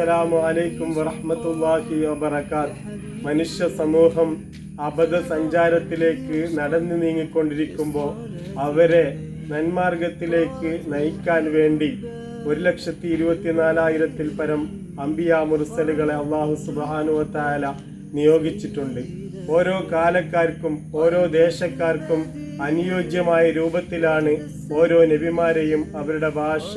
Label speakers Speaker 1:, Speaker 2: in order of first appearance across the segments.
Speaker 1: അസ്സലാമു അലൈക്കും വറഹമത്തല്ലാഹി വബറകാത്ത്. മനുഷ്യ സമൂഹം അബദ്ധ സഞ്ചാരത്തിലേക്ക് നടന്നു നീങ്ങിക്കൊണ്ടിരിക്കുമ്പോൾ അവരെ നന്മാർഗത്തിലേക്ക് നയിക്കാൻ വേണ്ടി ഒരു ലക്ഷത്തി ഇരുപത്തിനാലായിരത്തിൽ പരം അംബിയ മുർസലുകളെ അള്ളാഹു സുബാനുവത്തായ നിയോഗിച്ചിട്ടുണ്ട്. ഓരോ കാലക്കാർക്കും ഓരോ ദേശക്കാർക്കും അനുയോജ്യമായ രൂപത്തിലാണ് ഓരോ നബിമാരെയും അവരുടെ ഭാഷ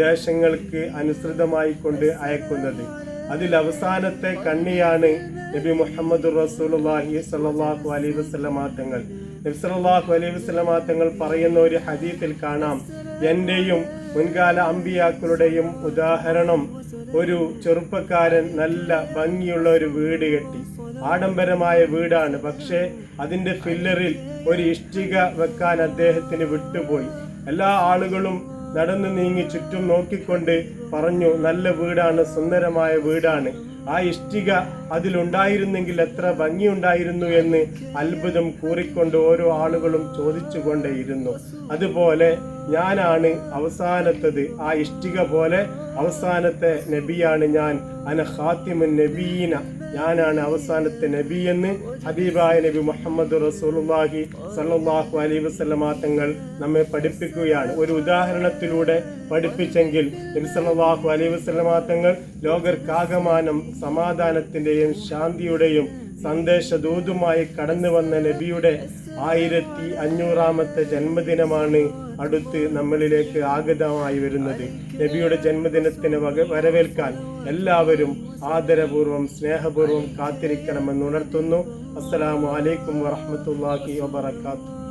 Speaker 1: ദേശങ്ങൾക്ക് അനുസൃതമായി കൊണ്ട് അയക്കുന്നത്. അതിൽ അവസാനത്തെ കണ്ണിയാണ് നബി മുഹമ്മദ് റസൂലുള്ളാഹി സ്വല്ലല്ലാഹു അലൈഹി വസല്ലമ തങ്ങൾ നബി സല്ലല്ലാഹു അലൈഹി വസല്ലമ തങ്ങൾ പറയുന്ന ഒരു ഹദീത്തിൽ കാണാം. എന്റെയും മുൻകാല അമ്പിയാക്കളുടെയും ഉദാഹരണം ഒരു ചെറുപ്പക്കാരൻ നല്ല ഭംഗിയുള്ള ഒരു വീട് കെട്ടി. ആഡംബരമായ വീടാണ്. പക്ഷേ അതിന്റെ ഫില്ലറിൽ ഒരു ഇഷ്ടിക വെക്കാൻ അദ്ദേഹത്തിന് വിട്ടുപോയി. എല്ലാ ആളുകളും നടന്നു നീങ്ങി ചുറ്റും നോക്കിക്കൊണ്ട് പറഞ്ഞു നല്ല വീടാണ് സുന്ദരമായ വീടാണ്. ആ ഇഷ്ടിക അതിലുണ്ടായിരുന്നെങ്കിൽ എത്ര ഭംഗിയുണ്ടായിരുന്നു എന്ന് അത്ഭുതം കൂറിക്കൊണ്ട് ഓരോ ആളുകളും ചോദിച്ചുകൊണ്ടേയിരുന്നു. അതുപോലെ ഞാനാണ് അവസാനത്തത്. ആ ഇഷ്ടിക പോലെ അവസാനത്തെ നബിയാണ് ഞാൻ. അന ഹാത്തിമുൻ നബീന ഞാനാണ് അവസാനത്തെ നബി എന്ന് ഹബീബായ നബി മുഹമ്മദ് റസൂലുള്ളാഹി അലൈഹി വസല്ലമ തങ്ങൾ നമ്മെ പഠിപ്പിക്കുകയാണ്. ഒരു ഉദാഹരണത്തിലൂടെ പഠിപ്പിച്ചെങ്കിൽ നബി സല്ലല്ലാഹു അലൈഹി വസല്ലമ തങ്ങൾ ലോകർക്കാകമാനം സമാധാനത്തിന്റെയും ശാന്തിയുടെയും സന്ദേശദൂതുമായി കടന്നു വന്ന നബിയുടെ ആയിരത്തി അഞ്ഞൂറാമത്തെ ജന്മദിനമാണ് അടുത്ത് നമ്മളിലേക്ക് ആഗതമായി വരുന്നത്. നബിയുടെ ജന്മദിനത്തിന് വക വരവേൽക്കാൻ എല്ലാവരും ആദരപൂർവം സ്നേഹപൂർവം കാത്തിരിക്കണമെന്ന് ഉണർത്തുന്നു അസ്സലാമു അലൈക്കും വറഹ്മത്തുള്ളാഹി വബറകാതുഹു.